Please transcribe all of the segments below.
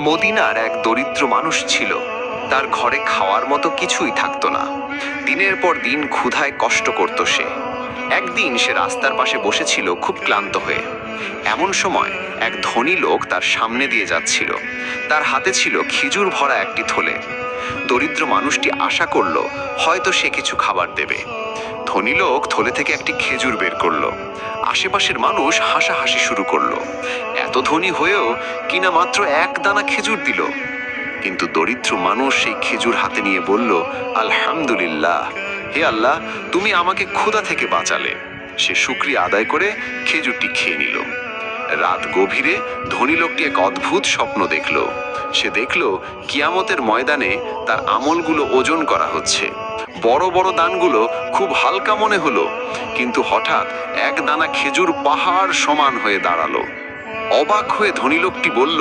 মদিনার এক দরিদ্র মানুষ ছিল। তার ঘরে খাওয়ার মতো কিছুই থাকতো না। দিনের পর দিন ক্ষুধায় কষ্ট করত সে। একদিন সে রাস্তার পাশে বসেছিল খুব ক্লান্ত হয়ে। এমন সময় এক ধনী লোক তার সামনে দিয়ে যাচ্ছিল। তার হাতে ছিল খেজুর ভরা একটি থলে। দরিদ্র মানুষটি আশা করল, হয়তো সে কিছু খাবার দেবে। ধনী লোক থলে থেকে একটি খেজুর বের করল। আশেপাশের মানুষ হাসাহাসি শুরু করল। এত ধনী হয়েও কিনা মাত্র এক দানা খেজুর দিল। কিন্তু দরিদ্র মানুষ সেই খেজুর হাতে নিয়ে বলল, আলহামদুলিল্লাহ। হে আল্লাহ, তুমি আমাকে ক্ষুধা থেকে বাঁচালে। সে শুক্রিয়া আদায় করে খেজুরটি খেয়ে নিল। রাত গভীরে ধনী লোকটি এক অদ্ভুত স্বপ্ন দেখল। সে দেখল, কিয়ামতের ময়দানে তার আমলগুলো ওজন করা হচ্ছে। বড় বড় দানগুলো খুব হালকা মনে হলো, কিন্তু হঠাৎ এক দানা খেজুর পাহাড় সমান হয়ে দাঁড়াল। অবাক হয়ে ধনী লোকটি বলল,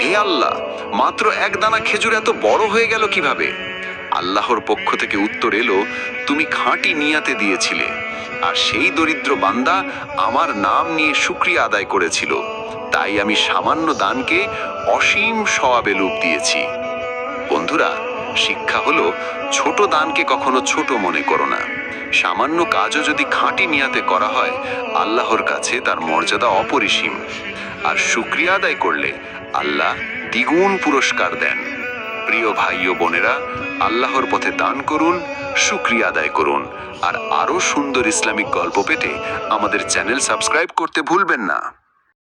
হে আল্লাহ, মাত্র এক দানা খেজুর এত বড় হয়ে গেল কীভাবে? আল্লাহর পক্ষ থেকে উত্তর এলো, তুমি খাঁটি নিয়াতে দিয়েছিলে। আর সেই দরিদ্র বান্দা আমার নাম নিয়ে শুক্রিয়া আদায় করেছিল। তাই আমি সামান্য দানকে অসীম সওয়াবে লুপ দিয়েছি। বন্ধুরা, শিক্ষা হলো ছোট দানকে কখনো ছোট মনে করো না। সামান্য কাজও যদি খাঁটি নিয়াতে করা হয়, আল্লাহর কাছে তার মর্যাদা অপরিসীম। আর শুক্রিয়া আদায় করলে আল্লাহ দ্বিগুণ পুরস্কার দেন। প্রিয় ভাই ও বোনেরা, আল্লাহর পথে দান করুন শুক্রিয়া আদায় করুন। আর আরও সুন্দর ইসলামিক গল্প পেতে আমাদের চ্যানেল সাবস্ক্রাইব করতে ভুলবেন না।